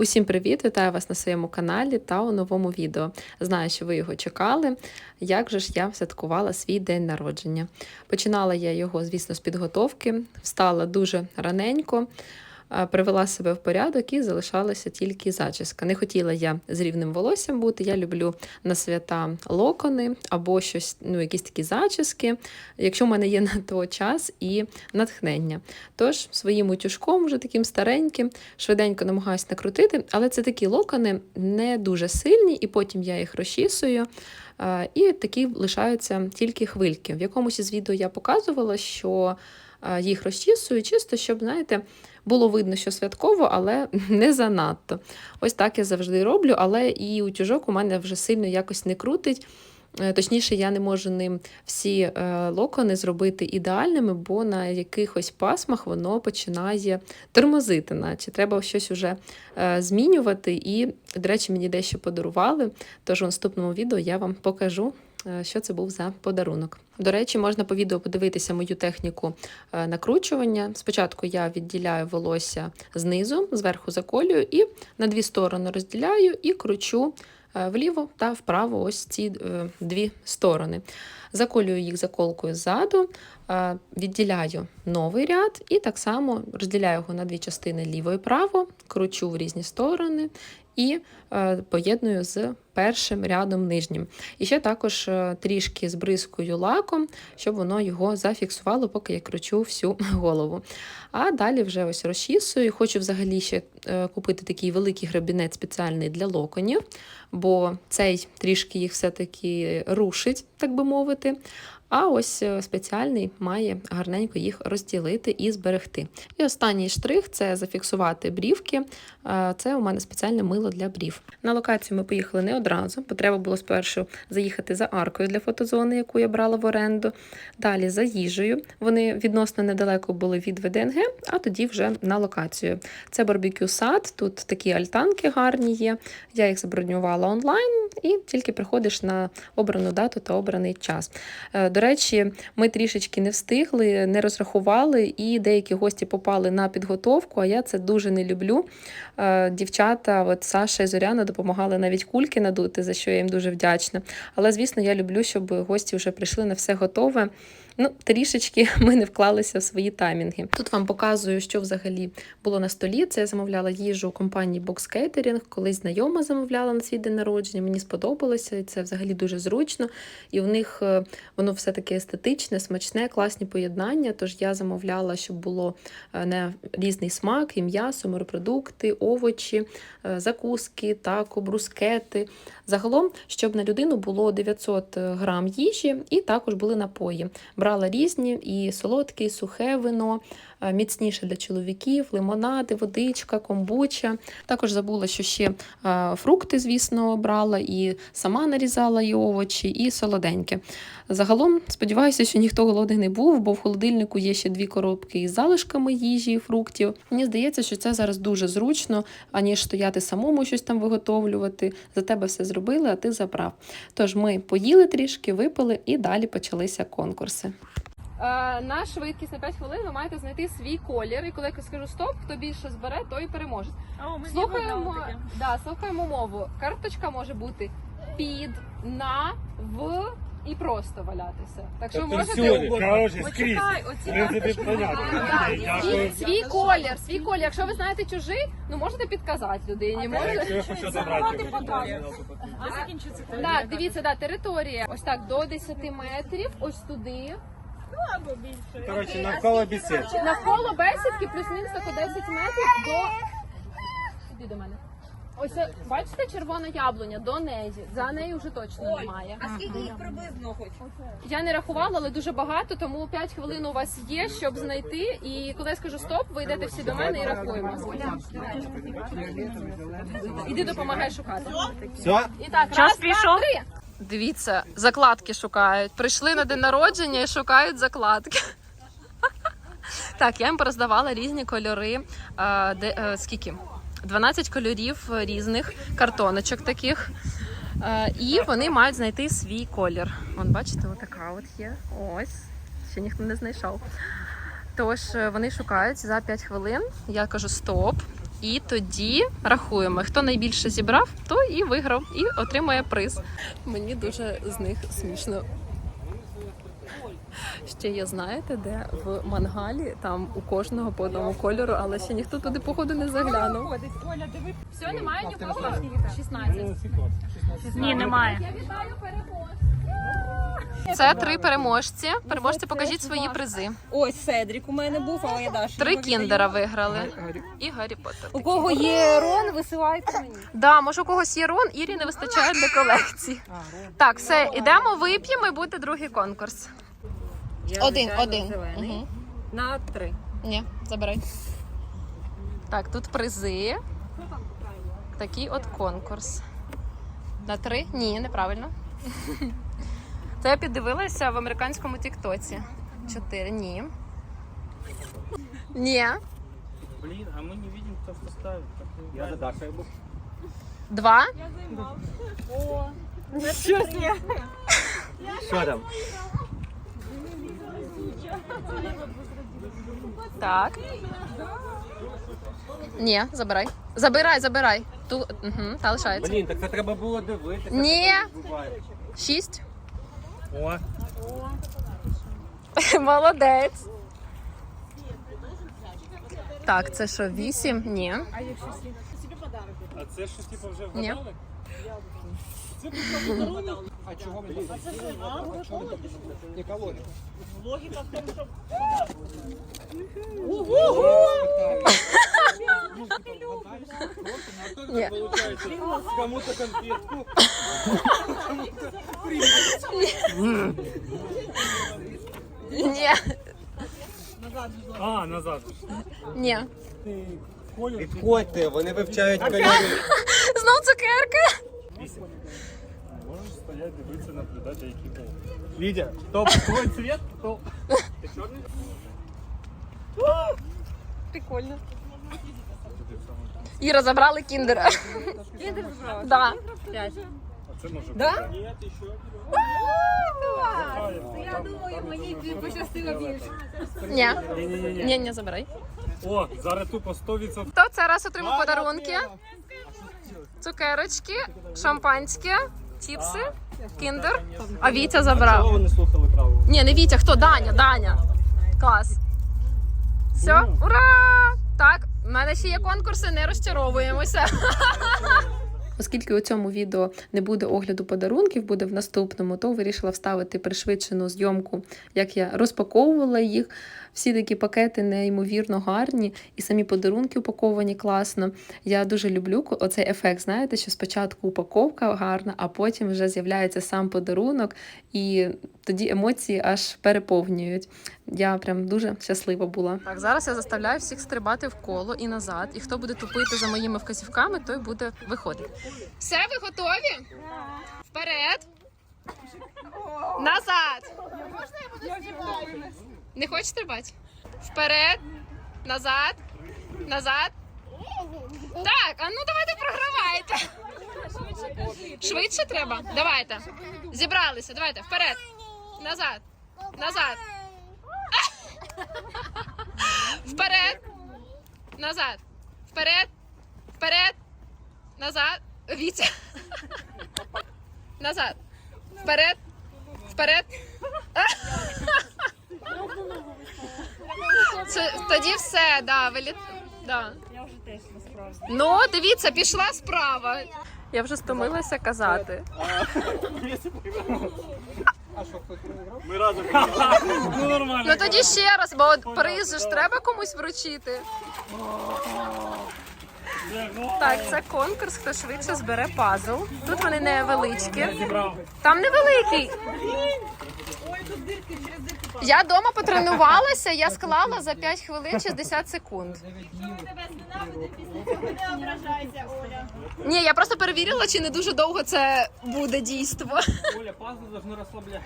Усім привіт! Вітаю вас на своєму каналі та у новому відео. Знаю, що ви його чекали. Як же ж я святкувала свій день народження? Починала я його, звісно, з підготовки, встала дуже раненько, привела себе в порядок і залишалася тільки зачіска. Не хотіла я з рівним волоссям бути. Я люблю на свята локони або щось, ну, якісь такі зачіски, якщо в мене є на то час і натхнення. Тож своїм утюжком, вже таким стареньким, швиденько намагаюся накрутити, але це такі локони не дуже сильні, і потім я їх розчісую. І такі лишаються тільки хвильки. В якомусь із відео я показувала, що їх розчісую, чисто, щоб, знаєте, було видно, що святково, але не занадто. Ось так я завжди роблю, але і утюжок у мене вже сильно якось не крутить. Е, Точніше, я не можу ним всі е, локони зробити ідеальними, бо на якихось пасмах воно починає тормозити, наче треба щось уже е, змінювати. І, до речі, мені дещо подарували. Тож у наступному відео я вам покажу, е, що це був за подарунок. До речі, можна по відео подивитися мою техніку е, накручування. Спочатку я відділяю волосся знизу, зверху заколюю і на дві сторони розділяю і кручу е, вліво та вправо ось ці е, дві сторони. Заколюю їх заколкою ззаду, е, відділяю новий ряд і так само розділяю його на дві частини ліво і право, кручу в різні сторони і е, поєдную з першим рядом нижнім. І ще також е, трішки збризкую лаком, щоб воно його зафіксувало, поки я кручу всю голову. А далі вже ось розчісую. Хочу взагалі ще е, купити такий великий грабінець спеціальний для локонів, бо цей трішки їх все-таки рушить, так би мовити. А ось е, спеціальний має гарненько їх розділити і зберегти. І останній штрих це зафіксувати брівки. Е, Це у мене спеціальне мило для брів. На локацію ми поїхали не одразу, бо треба було спершу заїхати за аркою для фотозони, яку я брала в оренду. Далі за їжею. Вони відносно недалеко були від ВДНГ, а тоді вже на локацію. Це барбекю сад, тут такі альтанки гарні є. Я їх забронювала онлайн і тільки приходиш на обрану дату та обраний час. Е, До речі, ми трішечки не встигли, не розрахували, і деякі гості попали на підготовку, а я це дуже не люблю. Е, Дівчата, от Саша і Зоряна допомагали навіть кульки надути, за що я їм дуже вдячна. Але, звісно, я люблю, щоб гості вже прийшли на все готове. Ну, трішечки ми не вклалися в свої таймінги. Тут вам показую, що взагалі було на столі. Це я замовляла їжу у компанії Box Catering, колись знайома замовляла на свій день народження. Мені сподобалося, і це взагалі дуже зручно. І в них е, воно все таке естетичне, смачне, класні поєднання. Тож я замовляла, щоб було е, на різний смак, і м'ясо, морепродукти, овочі, е, закуски, тако, брускети. Загалом, щоб на людину було 900 грам їжі, і також були напої. Брала різні і солодке, і сухе вино, міцніше для чоловіків, лимонади, водичка, комбуча. Також забула, що ще е, фрукти, звісно, брала, і сама нарізала і овочі, і солоденьке. Загалом сподіваюся, що ніхто голодний не був, бо в холодильнику є ще дві коробки із залишками їжі і фруктів. Мені здається, що це зараз дуже зручно, аніж стояти самому щось там виготовлювати. За тебе все зробили, а ти забрав. Тож ми поїли трішки, випили і далі почалися конкурси. Е, на швидкість на 5 хвилин ви маєте знайти свій колір. І коли я скажу стоп, хто більше збере, той і переможе. О, ми Слухаємо, да, слухаємо мову. Карточка може бути під, на, в і просто валятися. Так що можете коротше, скрізь. Свій, колір, свій колір. Якщо ви знаєте чужий, ну можете підказати людині. А Може... закінчиться це? Дивіться, да, територія. Ось так до 10 метрів, ось туди. Або більше. коротше, навколо бесід. Навколо бесідки плюс-мінус так 10 метрів до. Іди до мене. Ось е, бачите червона яблуня до неї. За нею вже точно немає. А скільки їх приблизно хоч? Я не рахувала, але дуже багато, тому 5 хвилин у вас є, щоб знайти. І коли я скажу стоп, ви йдете всі до мене і рахуємо. Іди допомагай шукати. Все? І так, Час раз, пішов. два, три. Дивіться, закладки шукають. Прийшли на день народження і шукають закладки. Так, я їм пороздавала різні кольори. А, де, е, скільки? 12 кольорів різних картоночок таких. Е, і вони мають знайти свій колір. Вон, бачите, отака от є. Ось. Ще ніхто не знайшов. Тож е, вони шукають за 5 хвилин. Я кажу стоп. І тоді рахуємо, хто найбільше зібрав, то і виграв, і отримує приз. Мені дуже з них смішно. Ще є, знаєте, де в мангалі там у кожного по одному кольору, але ще ніхто туди, походу, не заглянув. Все, немає нікого? 16. Ні, немає. Це три переможці. Переможці, покажіть свої призи. Ось Седрік у мене був, але я Даша. Три кіндера виграли. І Гаррі Поттер. У кого є Рон, висилайте мені. Да, може у когось є рон, Ірі не вистачає для колекції. Так, все, ідемо, вип'ємо і буде другий конкурс. Я, Один, звичайно, один. зелений. На три. Ні, забирай. Так, тут призи. Такий от конкурс. На три? Ні, неправильно. Це я піддивилася в американському Тіктоці. Чотири. Ні. Ні. Блин, а мы не видим, кто что ставит. Я за Дашей был. Два. Что там? Так. Ні, забирай. Забирай, забирай. Ту, угу, та лишається. Блін, так це треба було дивитися. Ні. Шість. О, Молодець. Так, це що, вісім? Ні. а це що типу вже Ні. вгадали? А чого блін? Ніколи. Ні. Получается, кому-то конфетку. Ні. А, назад. Ні. Підходьте, вони вивчають кольори. Знов цукерка. Можеш стояти, дивитися, наблюдати, які були. Лідя, то твой цвет, то... Ти чорний? Прикольно. Іра, забрали кіндера. Кіндер забрала? Да. А це може Да? бути. Ні, ти що? Я думаю, мені пощастило більше. Ні. Ні-ні-ні. Ні, не забирай. О, зараз тупо 100%. Хто це раз отримав подарунки? Цукерочки, шампанське, чіпси, кіндер. А Вітя Чого забрав. ви не слухали правила? Ні, не Вітя, хто? Даня, Даня. Клас. Все, ура! Так, в мене ще є конкурси, не розчаровуємося. Оскільки у цьому відео не буде огляду подарунків, буде в наступному, то вирішила вставити пришвидшену зйомку, як я розпаковувала їх. Всі такі пакети неймовірно гарні, і самі подарунки упаковані класно. Я дуже люблю ко- оцей ефект. Знаєте, що спочатку упаковка гарна, а потім вже з'являється сам подарунок, і тоді емоції аж переповнюють. Я прям дуже щаслива була. Так, зараз я заставляю всіх стрибати в коло і назад. І хто буде тупити за моїми вказівками, той буде виходити. Все, ви готові? Вперед! Назад! Не хочеш стрибати? Вперед! Назад! Назад! Так, а ну давайте програвайте. Швидше треба? Давайте. Зібралися, давайте, вперед. Назад. Назад. Вперед. Назад. Вперед. Вперед. Назад. Вітя. Назад. Вперед. Вперед. Це, тоді все, да, виліт. Да. Я вже теж насправді. Ну, дивіться, пішла справа. Я вже стомилася казати. Ми разом. ну нормально. Ну тоді ще раз, бо от приз же ж треба комусь вручити. Так, це конкурс, хто швидше збере пазл. Тут вони невеличкі. Там невеликий. Я вдома потренувалася, я склала за 5 хвилин 60 секунд. Ні, я просто перевірила, чи не дуже довго це буде дійство. Оля, пазл должны розслабляти.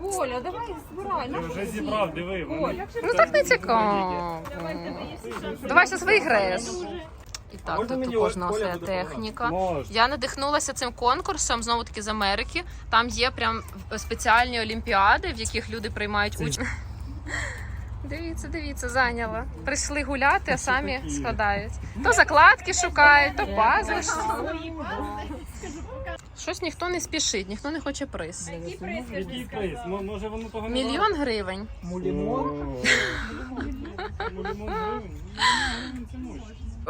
Коля, давай збирай. Ти вже зібрав, диви. Вони... Ну так не цікаво. Давай зараз виграєш. І так, тут у кожного своя техніка. Я надихнулася цим конкурсом знову таки з Америки. Там є прям спеціальні олімпіади, в яких люди приймають участь. Дивіться, дивіться, зайняла. Прийшли гуляти, а самі складають. То закладки шукають, то пазли. Щось ніхто не спішить, ніхто не хоче приз. Який приз? Мо- Може воно того Мільйон гривень. Мулімон.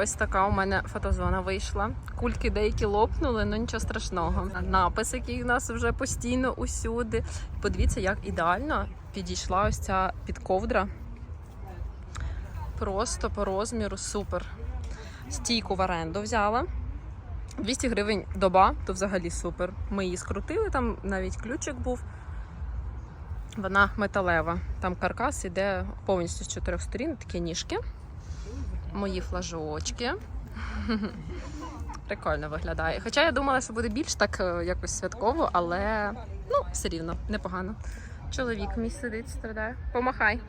Ось така у мене фотозона вийшла. Кульки деякі лопнули, ну нічого страшного. Напис, який у нас вже постійно усюди. Подивіться, як ідеально підійшла ось ця підковдра. Просто по розміру супер. Стійку в оренду взяла. 200 гривень доба, то взагалі супер. Ми її скрутили, там навіть ключик був. Вона металева. Там каркас іде повністю з чотирьох сторін, такі ніжки мої флажочки. Прикольно виглядає. Хоча я думала, що буде більш так е, якось святково, але ну, все рівно, непогано. Чоловік мій сидить, страдає. Помахай.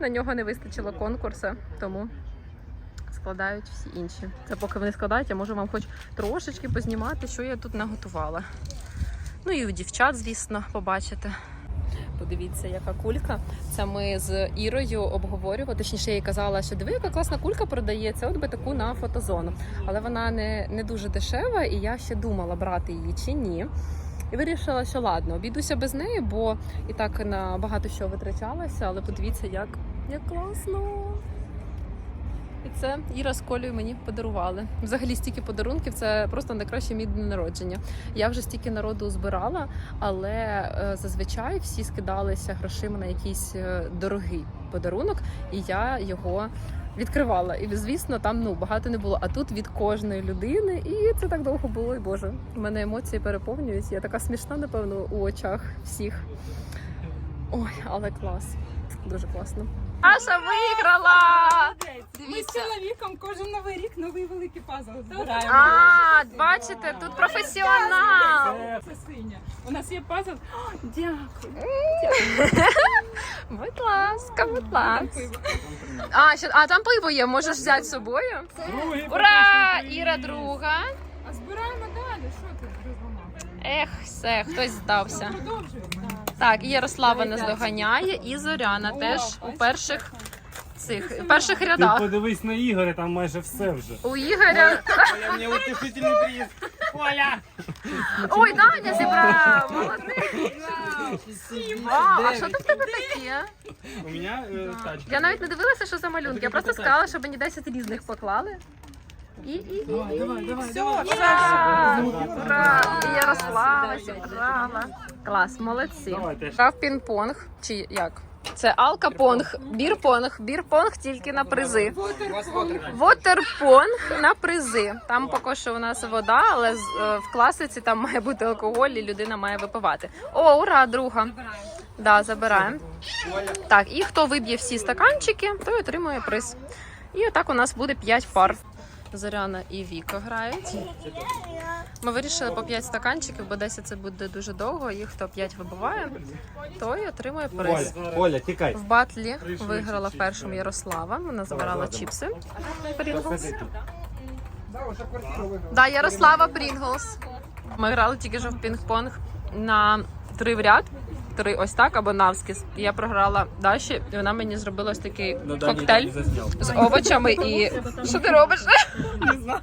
На нього не вистачило конкурсу, тому складають всі інші. Це поки вони складають, я можу вам хоч трошечки познімати, що я тут наготувала. Ну і у дівчат, звісно, побачите. Подивіться, яка кулька. Це ми з Ірою обговорювали. Точніше, їй казала, що диви, яка класна кулька продається, от би таку на фотозону. Але вона не, не дуже дешева, і я ще думала, брати її чи ні. І вирішила, що ладно, обійдуся без неї, бо і так на багато що витрачалася, але подивіться, як, як класно. І це Іра з Колею мені подарували. Взагалі стільки подарунків це просто найкраще мій день народження. Я вже стільки народу збирала, але е, зазвичай всі скидалися грошима на якийсь е, дорогий подарунок, і я його відкривала. І звісно, там ну багато не було. А тут від кожної людини, і це так довго було. І боже, в мене емоції переповнюють. Я така смішна, напевно, у очах всіх. Ой, але клас. Дуже класно. Аша виграла! Ми з Дивіться. чоловіком кожен новий рік новий великий пазл збираємо. А, бачите, тут професіонал. Це синя. У нас є пазл. О, Дякую. Будь ласка, будь ласка. А, ще, а там пиво є, можеш взяти з собою. Ура! Іра друга. А збираємо далі. Що ти розламав? Ех, все, хтось здався. Продовжуємо. Так, і Ярослава нас доганяє, і Зоряна теж у перших цих перших Ти рядах. подивись на Ігоря, там майже все вже. У Ігоря. Оля, мені утешительний приїзд. Оля! Ой, Даня зібрав! Молодець! Вау, а що тут в тебе таке? У мене е, тачка. Я навіть не дивилася, що за малюнки. Я просто сказала, щоб мені 10 різних поклали. І, і, і, і. Давай, давай, Все, Ура! Ура! І Ярослава зібрала. Клас, молодці. Давай. Грав пінг-понг. Чи як? Це алкапонг, бірпонг, бірпонг тільки на призи. Вотерпонг на призи. Там поки що у нас вода, але з- е, в класиці там має бути алкоголь і людина має випивати. О, ура, друга! Да, забираємо. Так, і хто виб'є всі стаканчики, той отримує приз. І отак у нас буде 5 пар. Зоряна і Віка грають. Ми вирішили по 5 стаканчиків, бо 10 це буде дуже довго. І хто 5 вибиває, той отримує приз. Оля, тікай. В батлі виграла в першому Ярослава. Вона забирала чіпси. Прінглс. Да, Ярослава Прінглс. Ми грали тільки що в пінг-понг на три в ряд. Три ось так або навскіз. І я програла Даші, і вона мені зробила ось такий коктейль з овочами і. Що ти робиш? Не знаю.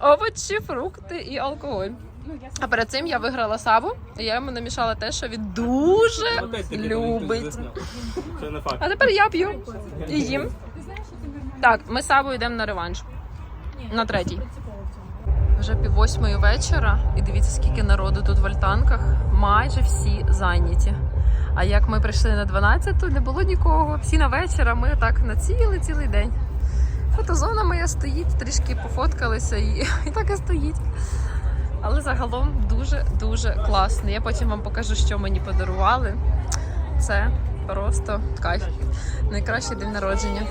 Овочі, фрукти і алкоголь. А перед цим я виграла саву, і я йому намішала те, що він дуже любить. А тепер я п'ю і їм. Так, ми з Савою йдемо на реванш. На третій. Вже пів восьмої вечора, і дивіться, скільки народу тут в альтанках. Майже всі зайняті. А як ми прийшли на 12, то не було нікого. Всі на вечір, а ми так на цілий цілий день. Фотозона моя стоїть, трішки пофоткалися і, і так і стоїть. Але загалом дуже-дуже класно. Я потім вам покажу, що мені подарували. Це просто кайф. Найкращий день народження.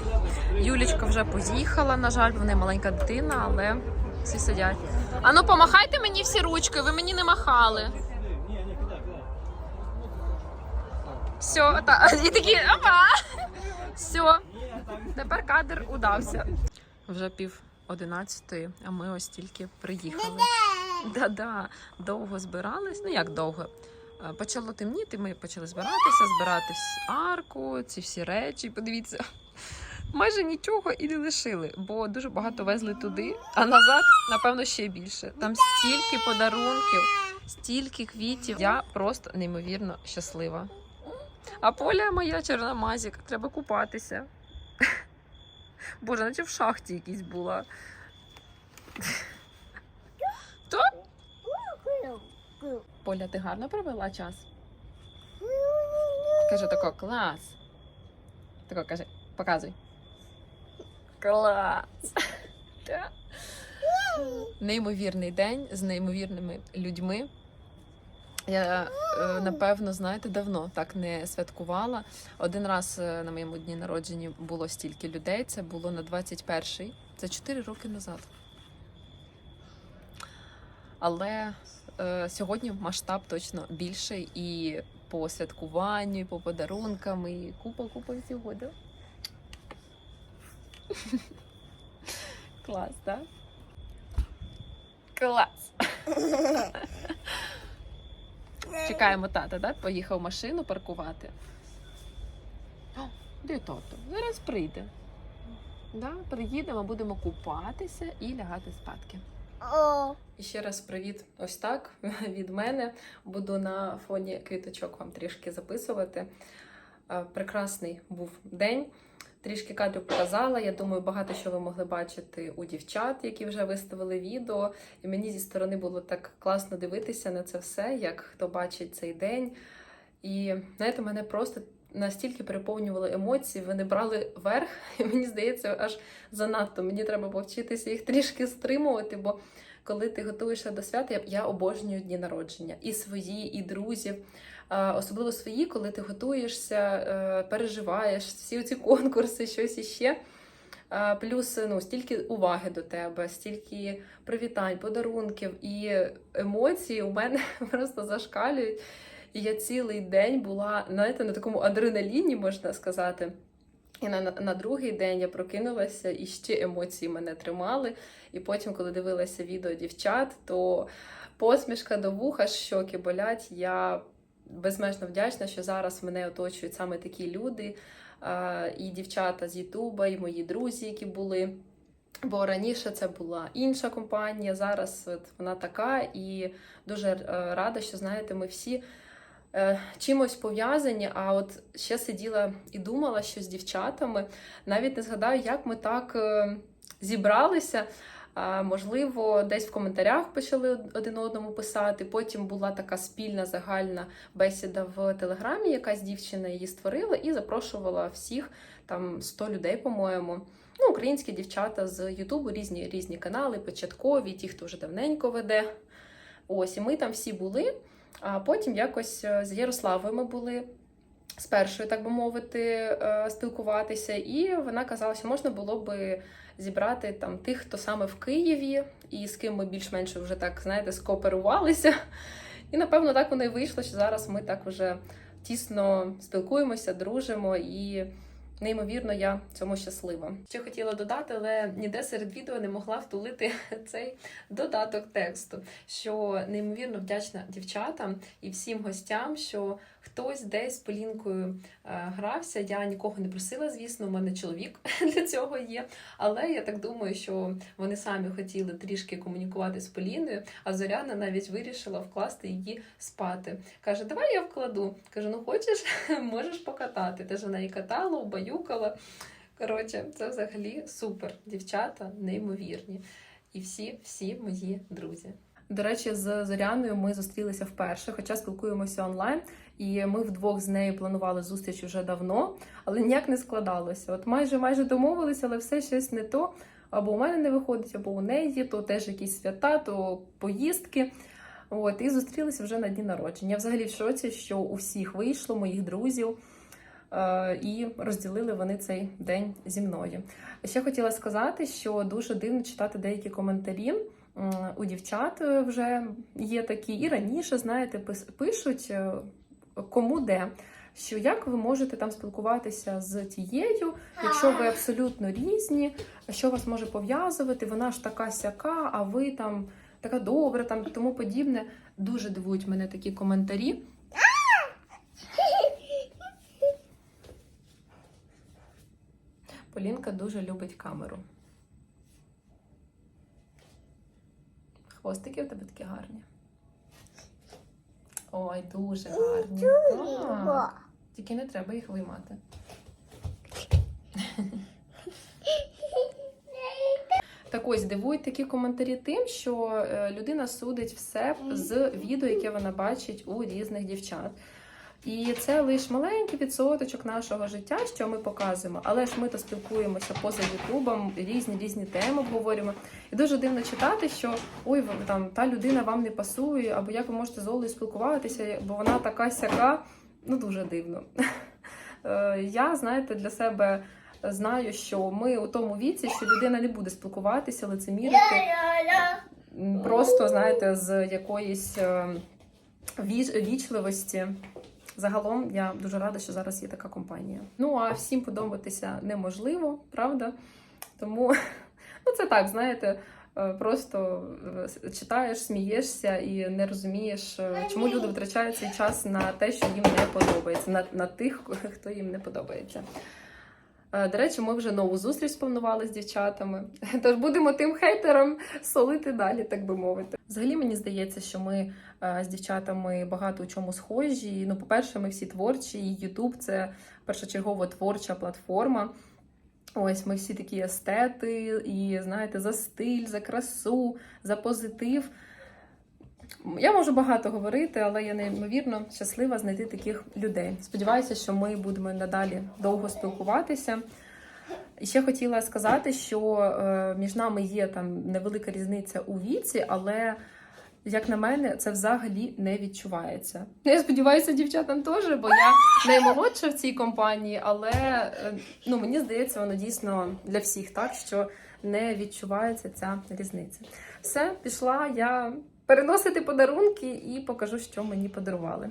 Юлічка вже поїхала, на жаль, в неї маленька дитина, але всі сидять. А ну помахайте мені всі ручки, ви мені не махали. Все, та, і такі опа! Все, тепер кадр удався. Вже пів одинадцятої, а ми ось тільки приїхали. Да-да, довго збирались. Ну як довго? е, почало темніти, ми почали збиратися, збирати арку, ці всі речі. Подивіться, майже нічого і не лишили, бо дуже багато везли туди, а назад, напевно, ще більше. Там стільки подарунків, стільки квітів. Я просто неймовірно щаслива. А поля моя чорномазік, треба купатися. Боже, наче в шахті якійсь була. То? Поля, ти гарно провела час? Каже тако, клас. Тако каже, показуй. Клас. Неймовірний день з неймовірними людьми. Я, е, напевно, знаєте, давно так не святкувала. Один раз е, на моєму дні народження було стільки людей. Це було на 21-й. Це 4 роки назад. Але е, сьогодні масштаб точно більший і по святкуванню, і по подарункам, і купа-купа всього. Да? Клас, так? Клас! Чекаємо тата, так? Поїхав машину паркувати. О, де тато? Зараз прийде. Да? Приїдемо, будемо купатися і лягати спадки. І ще раз привіт, ось так від мене. Буду на фоні квіточок вам трішки записувати. Е, Прекрасний був день. Трішки кадрів показала. Я думаю, багато що ви могли бачити у дівчат, які вже виставили відео. І мені зі сторони було так класно дивитися на це все, як хто бачить цей день. І знаєте, мене просто настільки переповнювали емоції, вони брали верх, і мені здається, аж занадто. Мені треба повчитися їх трішки стримувати, бо коли ти готуєшся до свята, я, обожнюю дні народження і свої, і друзів. Особливо свої, коли ти готуєшся, е, переживаєш всі ці конкурси, щось іще. Плюс ну, стільки уваги до тебе, стільки привітань, подарунків і емоцій у мене просто зашкалюють. І я цілий день була знаєте, на такому адреналіні, можна сказати. І на, на другий день я прокинулася, і ще емоції мене тримали. І потім, коли дивилася відео дівчат, то посмішка до вуха, щоки болять. Я безмежно вдячна, що зараз мене оточують саме такі люди, і дівчата з Ютуба, і мої друзі, які були. Бо раніше це була інша компанія, зараз от вона така, і дуже е, рада, що знаєте, ми всі чимось пов'язані. А от ще сиділа і думала, що з дівчатами навіть не згадаю, як ми так е, зібралися. Можливо, десь в коментарях почали один одному писати. Потім була така спільна загальна бесіда в телеграмі. Якась дівчина її створила і запрошувала всіх там 100 людей, по-моєму. Ну, українські дівчата з Ютубу, різні різні канали, початкові, ті, хто вже давненько веде. Ось, і ми там всі були. А потім якось е, з Ярославою ми були з першою, так би мовити, е, спілкуватися. І вона казала, що можна було би зібрати там тих, хто саме в Києві, і з ким ми більш-менш вже так, знаєте, скооперувалися. І напевно так воно і вийшло, що зараз ми так вже тісно спілкуємося, дружимо і. Неймовірно, я цьому щаслива. Ще хотіла додати, але ніде серед відео не могла втулити цей додаток тексту. Що неймовірно вдячна дівчатам і всім гостям, що хтось десь з Полінкою е, грався. Я нікого не просила, звісно, у мене чоловік для цього є. Але я так думаю, що вони самі хотіли трішки комунікувати з Поліною, а Зоряна навіть вирішила вкласти її спати. Каже, давай я вкладу. Кажу, ну хочеш, можеш покатати. Теж вона і катала, убаюкала. Коротше, це взагалі супер. Дівчата неймовірні. І всі, всі мої друзі. До речі, з Зоряною ми зустрілися вперше, хоча спілкуємося онлайн, і ми вдвох з нею планували зустріч вже давно, але ніяк не складалося. От майже майже домовилися, але все щось не то. Або у мене не виходить, або у неї, то теж якісь свята, то поїздки. От, і зустрілися вже на дні народження. Взагалі в шоці, що у всіх вийшло, моїх друзів, е, і розділили вони цей день зі мною. Ще хотіла сказати, що дуже дивно читати деякі коментарі. У дівчат вже є такі, і раніше, знаєте, пишуть е, кому де. Що як ви можете там спілкуватися з тією, якщо ви абсолютно різні, що вас може пов'язувати? Вона ж така сяка, а ви там така добра, там тому подібне. Дуже дивують мене такі коментарі. Полінка дуже любить камеру. Хвостики у тебе такі гарні. Ой, дуже гарні. Так. Тільки не треба їх виймати. Так ось дивують такі коментарі тим, що е, людина судить все з відео, яке вона бачить у різних дівчат. І це лише маленький відсоточок нашого життя, що ми показуємо. Але ж ми то спілкуємося поза Ютубом, різні різні теми обговорюємо. І дуже дивно читати, що ой, там та людина вам не пасує, або як ви можете з Олею спілкуватися, бо вона така сяка. Ну дуже дивно. Е, Я, знаєте, для себе знаю, що ми у тому віці, що людина не буде спілкуватися, лицемірити. Просто, знаєте, з якоїсь е, віч- вічливості. Загалом я дуже рада, що зараз є така компанія. Ну а всім подобатися неможливо, правда? Тому ну це так, знаєте, е, просто е, читаєш, смієшся і не розумієш, е, чому люди витрачають цей час на те, що їм не подобається, на, на тих, хто їм не подобається. Е, До речі, ми вже нову зустріч спланували з дівчатами. Тож будемо тим хейтерам солити далі, так би мовити. Взагалі мені здається, що ми е, з дівчатами багато у чому схожі. Ну, по-перше, ми всі творчі, і YouTube це першочергово творча платформа. Ось ми всі такі естети, і знаєте, за стиль, за красу, за позитив. Я можу багато говорити, але я неймовірно щаслива знайти таких людей. Сподіваюся, що ми будемо надалі довго спілкуватися. І ще хотіла сказати, що е, між нами є там невелика різниця у віці, але як на мене, це взагалі не відчувається. Ну, Я сподіваюся, дівчатам теж, бо я наймолодша в цій компанії, але е, ну мені здається, воно дійсно для всіх так, що не відчувається ця різниця. Все, пішла я переносити подарунки і покажу, що мені подарували.